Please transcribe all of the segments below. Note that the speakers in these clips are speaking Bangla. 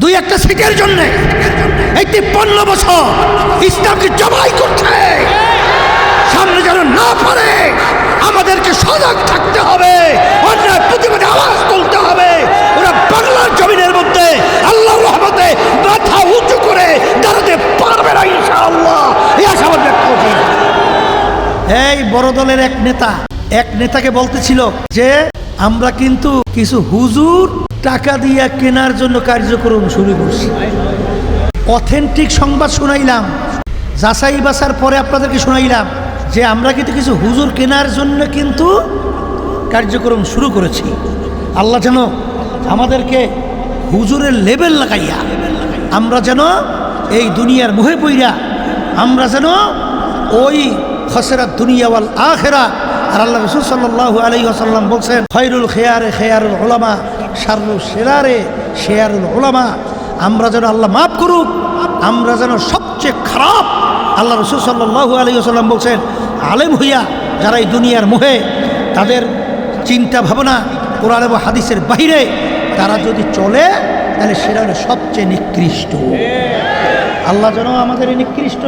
দুই একটা সিটের জন্য এই তিপ্পান্ন বছর ইসলামকে জবাই করছে। সামনে যেন না পারে আমাদেরকে সজাগ থাকতে হবে, অন্যায় প্রতিবাদে আওয়াজ তুলতে হবে। ওরা বাংলার জমিনের মধ্যে আল্লাহ রহমতে মাথা উঁচু করে দাঁড়াতে পারবে না, ইনশাআল্লাহ। এই আশাবাদ ব্যক্ত এই বড় দলের এক নেতা, এক নেতাকে বলতেছিল যে, আমরা কিন্তু কিছু হুজুর টাকা দিয়া কেনার জন্য কার্যক্রম শুরু করছি। অথেন্টিক সংবাদ শুনাইলাম। যাচাই বাসার পরে আপনাদেরকে শুনাইলাম যে আমরা কিন্তু কিছু হুজুর কেনার জন্য কিন্তু কার্যক্রম শুরু করেছি। আল্লাহ যেন আমাদেরকে হুজুরের লেভেল লাগাইয়া, আমরা যেন এই দুনিয়ার মুহে পইরা, আমরা যেন ওই খসেরা দুনিয়াওয়াল আখেরা আর আল্লাহ রসুল সাল্লাহ আলী আসাল্লাম বলছেন খৈরুল খেয়ারে খেয়ারুল ওলামা শারুল শেরারে শেয়ারুল ওলামা আমরা যেন আল্লাহ মাফ করুক, আমরা যেন সবচেয়ে খারাপ, আল্লাহ রসুল সাল্লাহু আলী আসাল্লাম বলছেন, আলেম হইয়া যারা এই দুনিয়ার মোহে, তাদের চিন্তা ভাবনা, কোরআন এবং হাদিসের বাহিরে, তারা যদি চলে, তাহলে সেটা হলো সবচেয়ে নিকৃষ্ট। আল্লাহ যেন আমাদের এই নিকৃষ্ট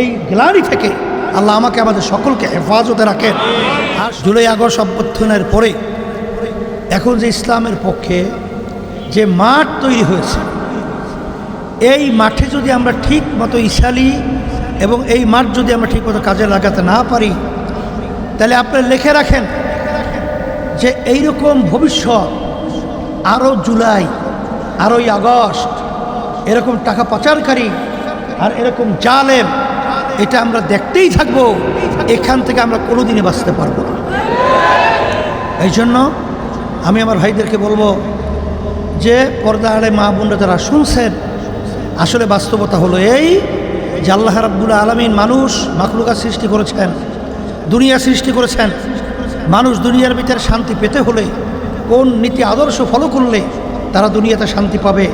এই গ্লানি থেকে আল্লাহ আমাকে আমাদের সকলকে হেফাজতে রাখেন আর জুলাই আগস্ট অভ্যর্থনের পরে এখন যে ইসলামের পক্ষে যে মাঠ তৈরি হয়েছে, এই মাঠে যদি আমরা ঠিক মতো ইশালি এবং এই মাঠ যদি আমরা ঠিক মতো কাজে লাগাতে না পারি, তাহলে আপনারা লিখে রাখেন যে এইরকম ভবিষ্যৎ, আরও জুলাই আরোই আগস্ট, এরকম টাকা পাচারকারী আর এরকম জালেম এটা আমরা দেখতেই থাকব। এখান থেকে আমরা কোনোদিনই বাঁচতে পারব না। এই জন্য আমি আমার ভাইদেরকে বলব যে পর্দা আড়ে মা বোনরা যারা শুনছেন, আসলে বাস্তবতা হলো এই যে আল্লাহ রাব্বুল আলমিন মানুষ মাকলুকা সৃষ্টি করেছেন, দুনিয়া সৃষ্টি করেছেন। মানুষ দুনিয়ার ভিতরে শান্তি পেতে হলে, কোন নীতি আদর্শ ফলো করলে তারা দুনিয়াতে শান্তি পাবে,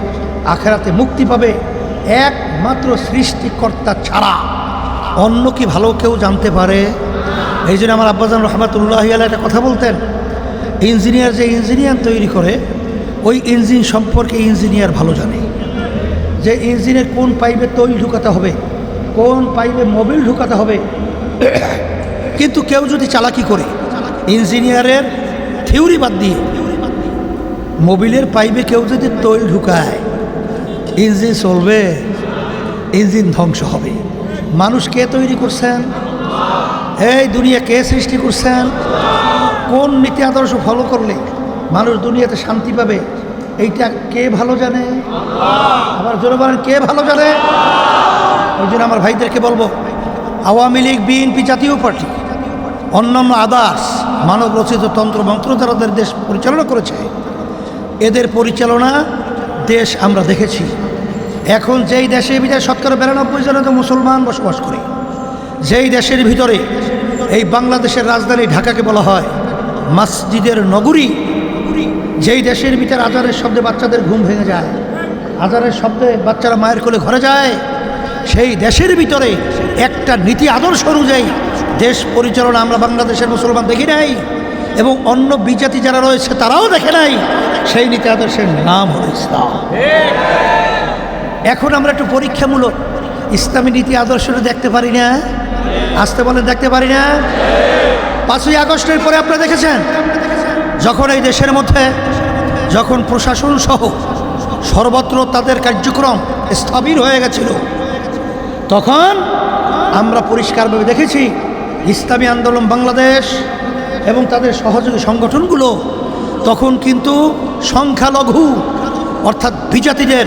আখেরাতে মুক্তি পাবে। একমাত্র সৃষ্টিকর্তা ছাড়া। অন্য কি ভালো কেউ জানতে পারে? এই জন্য আমার আব্বাজান রহমাতুল্লাহ আল্লাহ একটা কথা বলতেন, ইঞ্জিনিয়ার যে ইঞ্জিনিয়ার তৈরি করে, ওই ইঞ্জিন সম্পর্কে ইঞ্জিনিয়ার ভালো জানে। যে ইঞ্জিনের কোন পাইপে তৈল ঢুকাতে হবে, কোন পাইপে মোবিল ঢুকাতে হবে, কিন্তু কেউ যদি চালাকি করে, ইঞ্জিনিয়ারের থিওরি বাদ দিয়ে, মোবিলের পাইপে কেউ যদি তৈল ঢুকায়, ইঞ্জিন চলবে, ইঞ্জিন ধ্বংস হবে। মানুষ কে তৈরি করছেন? এই দুনিয়া কে সৃষ্টি করছেন? কোন নীতি আদর্শ ফলো করলে মানুষ দুনিয়াতে শান্তি পাবে? এইটা কে ভালো জানে? আবার জোরে বলেন কে ভালো জানে? ওই জন্য আমার ভাইদেরকে বলব, আওয়ামী লীগ, বিএনপি জাতীয় পার্টি, অন্যান্য আদার্স, মানব রচিত তন্ত্র মন্ত্র তাদের দেশ পরিচালনা করেছে, এদের পরিচালনা দেশ আমরা দেখেছি। এখন যেই দেশে ভিতরে শতকরা বিরানব্বই তো মুসলমান বসবাস করে, যেই দেশের ভিতরে এই বাংলাদেশের রাজধানী ঢাকাকে বলা হয় মসজিদের নগরী, যেই দেশের ভিতরে আজারের শব্দে বাচ্চাদের ঘুম ভেঙে যায় আজারের শব্দে বাচ্চারা মায়ের কোলে ঘরে যায়, সেই দেশের ভিতরে একটা নীতি আদর্শ অনুযায়ী দেশ পরিচালনা আমরা বাংলাদেশের মুসলমান দেখি নাই এবং অন্য বিজাতি যারা রয়েছে তারাও দেখে নাই, সেই নীতি আদর্শের নাম হল ইসলাম। এখন আমরা একটু পরীক্ষামূলক ইসলামী নীতি আদর্শটা দেখতে পারি না। আসতে বলেন, দেখতে পারি না? পাঁচই আগস্টের পরে আপনারা দেখেছেন? যখন এই দেশের মধ্যে যখন প্রশাসন সহ সর্বত্র তাদের কার্যক্রম স্থবির হয়ে গেছিল, তখন আমরা পরিষ্কারভাবে দেখেছি ইসলামী আন্দোলন বাংলাদেশ এবং তাদের সহযোগী সংগঠনগুলো তখন কিন্তু সংখ্যালঘু অর্থাৎ বিজাতিদের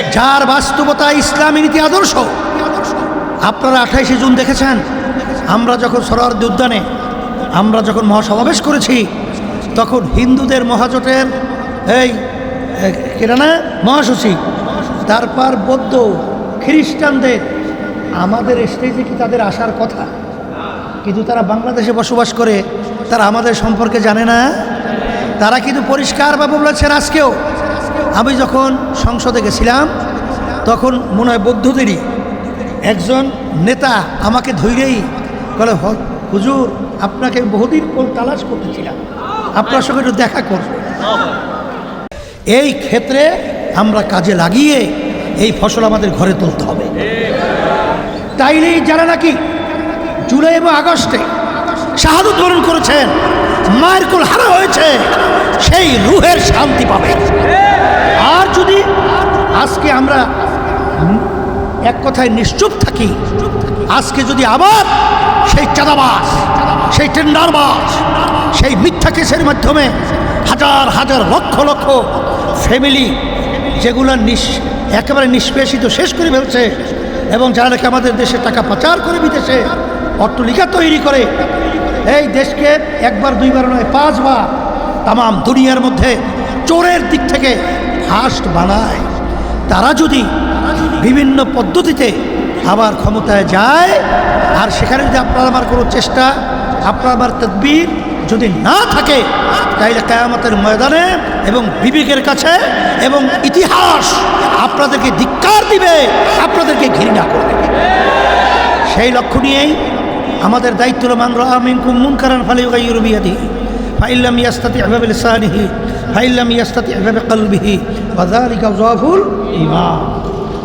যার বাস্তবতা ইসলামী নীতি আদর্শ। আপনারা আঠাইশে জুন দেখেছেন, আমরা যখন সরোয়ার্দী উদ্যানে আমরা যখন মহাসমাবেশ করেছি, তখন হিন্দুদের মহাজোটের এই কেটা না মহাসচিব, তারপর বৌদ্ধ, খ্রিস্টানদের, আমাদের স্টেজে কি তাদের আসার কথা? কিন্তু তারা বাংলাদেশে বসবাস করে, তারা আমাদের সম্পর্কে জানে না। তারা কিন্তু পরিষ্কারভাবে বলেছেন আজকেও আমি যখন সংসদে গেছিলাম, তখন মনে হয় বৌদ্ধদেরই একজন নেতা আমাকে ধৈরেই বলে হুজুর, আপনাকে বহুদিন পর তালাশ করতেছিলাম। আপনার সঙ্গে একটু দেখা করব। এই ক্ষেত্রে আমরা কাজে লাগিয়ে এই ফসল আমাদের ঘরে তুলতে হবে। তাইলেই যারা নাকি জুলাই এবং আগস্টে শাহাদত বরণ করেছেন, মায়ের কোল হারা হয়েছে সেই রুহের শান্তি পাবে। আর যদি আজকে আমরা এক কথায় নিশ্চুপ থাকি, আজকে যদি আবার সেই চাঁদাবাস সেই টেন্ডারবাস সেই মিথ্যা কেসের মাধ্যমে হাজার হাজার, লক্ষ লক্ষ ফ্যামিলি যেগুলো নিঃ একেবারে নিষ্পেষিত শেষ করে ফেলছে এবং যারা নাকি আমাদের দেশে টাকা পাচার করে বিদেশে অট্টলিকা তৈরি করে, এই দেশকে একবার, দুইবার নয়, পাঁচবার তামাম দুনিয়ার মধ্যে চোরের দিক থেকে ফার্স্ট বানায়। তারা যদি বিভিন্ন পদ্ধতিতে আবার ক্ষমতায় যায়, আর সেখানে যদি আপনার আমার কোনো চেষ্টা, আপনার আমার তদবির যদি না থাকে, তাইলে কেয়ামতের ময়দানে এবং বিবেকের কাছে এবং ইতিহাস আপনাদেরকে ধিক্কার দিবে, আপনাদেরকে ঘৃণা করবে। সেই লক্ষ্য নিয়েই আমাদের দায়িত্ব মান রামিনকুম মুনকারান ফালি গাইরুবিয়াদি ফাইল্লাম ইয়াস্তাতি আহবাব লিসানিহি ফাইল্লাম ইয়াস্তাতি আহবাব কলবিহি যালিকা যাফুল ঈমান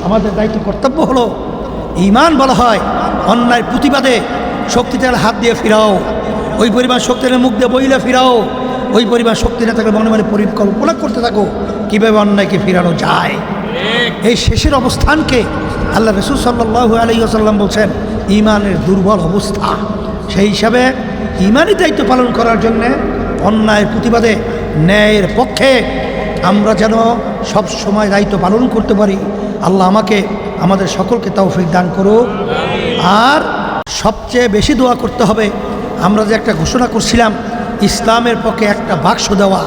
আমাদের দায়িত্ব কর্তব্য হলো ঈমান বলা হয়, অন্যায় প্রতিবাদে শক্তিতে হাত দিয়ে ফিরাও, ওই পরিমাণ শক্তির মুখ দিয়ে বইলে ফিরাও, ওই পরিমাণ শক্তি না থাকলে মনে মনে পরিকল্পনা করতে থাকো, কীভাবে অন্যায়কে ফিরানো যায়। এই শেষের অবস্থানকে আল্লাহ রসুল সাল্লাহ আলাইসাল্লাম বলছেন ইমানের দুর্বল অবস্থা। সেই হিসাবে ইমানই দায়িত্ব পালন করার জন্যে অন্যায়ের প্রতিবাদে ন্যায়ের পক্ষে আমরা যেন সব সময় দায়িত্ব পালন করতে পারি। আল্লাহ আমাকে, আমাদের সকলকে তৌফিক দান করুক। আর সবচেয়ে বেশি দোয়া করতে হবে। আমরা যে একটা ঘোষণা করছিলাম, ইসলামের পক্ষে একটা বাক্স দেওয়া।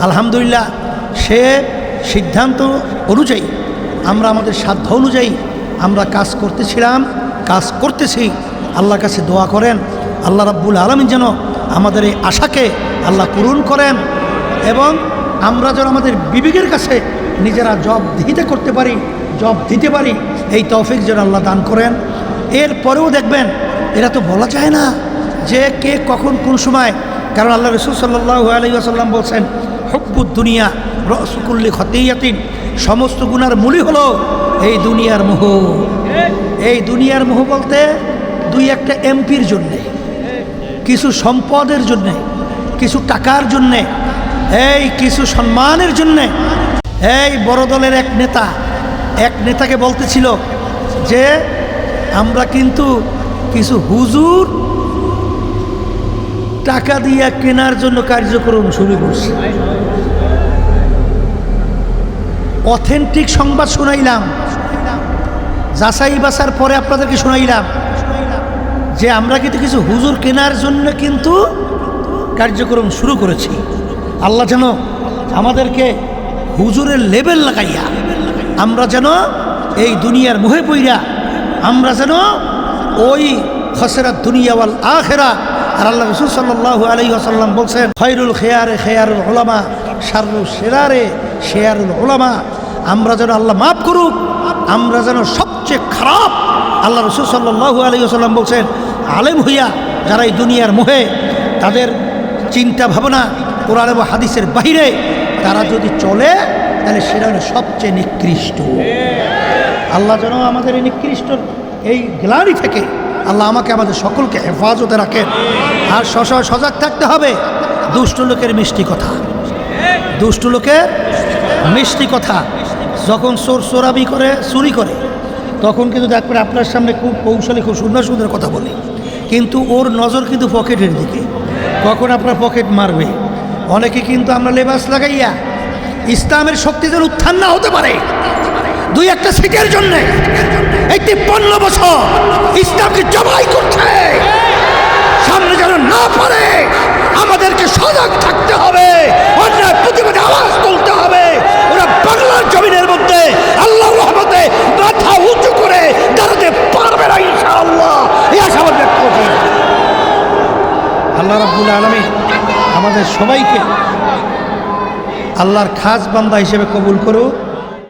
আলহামদুলিল্লাহ, সে সিদ্ধান্ত অনুযায়ী, আমরা আমাদের সাধ্য অনুযায়ী আমরা কাজ করতেছিলাম, কাজ করতেছি। আল্লাহর কাছে দোয়া করেন, আল্লাহ রাব্বুল আলমিন যেন আমাদের এই আশাকে আল্লাহ পূরণ করেন এবং আমরা যেন আমাদের বিবেকের কাছে নিজেরা জব দিতে করতে পারি, জব দিতে পারি, এই তৌফিক যেন আল্লাহ দান করেন। এরপরেও দেখবেন, এরা তো বলা যায় না যে কে কখন কোন সময়, কারণ আল্লাহ রসুল সাল্লাহ আলাইসাল্লাম বলছেন, হব্বুদ দুনিয়া রসুকুল্লি খতিয়াতিন। সমস্ত গুণার মূলই হলো এই দুনিয়ার মোহ। এই দুনিয়ার মোহ বলতে দুই একটা এমপির জন্যে। কিছু সম্পদের জন্যে, কিছু টাকার জন্যে, এই কিছু সম্মানের জন্যে, এই বড় দলের এক নেতা, এক নেতাকে বলতেছিল যে, আমরা কিন্তু কিছু হুজুর টাকা দিয়া কেনার জন্য কার্যক্রম শুরু করছি। অথেন্টিক সংবাদ শোনাইলাম। যাচাই বাসার পরে আপনাদেরকে শোনাইলাম। যে আমরা কিন্তু কিছু হুজুর কেনার জন্য কিন্তু কার্যক্রম শুরু করেছি। আল্লাহ যেন আমাদেরকে হুজুরের লেভেল লাগাইয়া, আমরা যেন এই দুনিয়ার মোহে পইরা, আমরা যেন ওই খসেরা দুনিয়াওয়াল আখেরা। আর আল্লাহ রসুল সাল্লাহ আলী আসাল্লাম বলছেন খৈরুল খেয়ারে খেয়ারুল ওলামা শারুল সেরারে শেয়ারুল ওলামা আমরা যেন আল্লাহ মাফ করুক, আমরা যেন সবচেয়ে খারাপ, আল্লাহ রসুল সাল্লাহ আলী আসাল্লাম বলছেন আলেম হইয়া যারা এই দুনিয়ার মোহে, তাদের চিন্তা ভাবনা কোরআন এবং হাদিসের বাহিরে, তারা যদি চলে, তাহলে সেটা হলো সবচেয়ে নিকৃষ্ট। আল্লাহ যেন আমাদের এই নিকৃষ্ট, এই গ্লানি থেকে আল্লাহ আমাকে আমাদের সকলকে হেফাজতে রাখেন। আর সশয় সজাগ থাকতে হবে, দুষ্ট লোকের মিষ্টি কথা। দুষ্ট লোকের মিষ্টি কথা। যখন চোর চোরাবি করে, চুরি করে, তখন কিন্তু দেখবেন আপনার সামনে খুব কৌশলে, খুব সুন্দর সুন্দর কথা বলে। কিন্তু ওর নজর কিন্তু পকেটের দিকে। কখন আপনার পকেট মারবে? অনেকে কিন্তু আমরা লেবাস লাগাইয়া ইসলামের শক্তি যেন উত্থান না হতে পারে। দুই একটা সিটের জন্য এই তিপ্পান্ন বছর ইসলামকে জবাই করছে। সামনে যেন না পারে, আমাদেরকে সজাগ থাকতে হবে অন্যায় প্রতিবাদে আওয়াজ তুলতে হবে ওরা বাংলার জমিনের মধ্যে আল্লাহর রহমতে মাথা উঁচু করে দাঁড়াতে পারবে না ইনশাআল্লাহ এই আশাবাদ ব্যক্ত করছি আল্লাহ রাব্বুল আলমী আমাদের সবাইকে আল্লাহর খাস বান্দা হিসেবে কবুল করুক।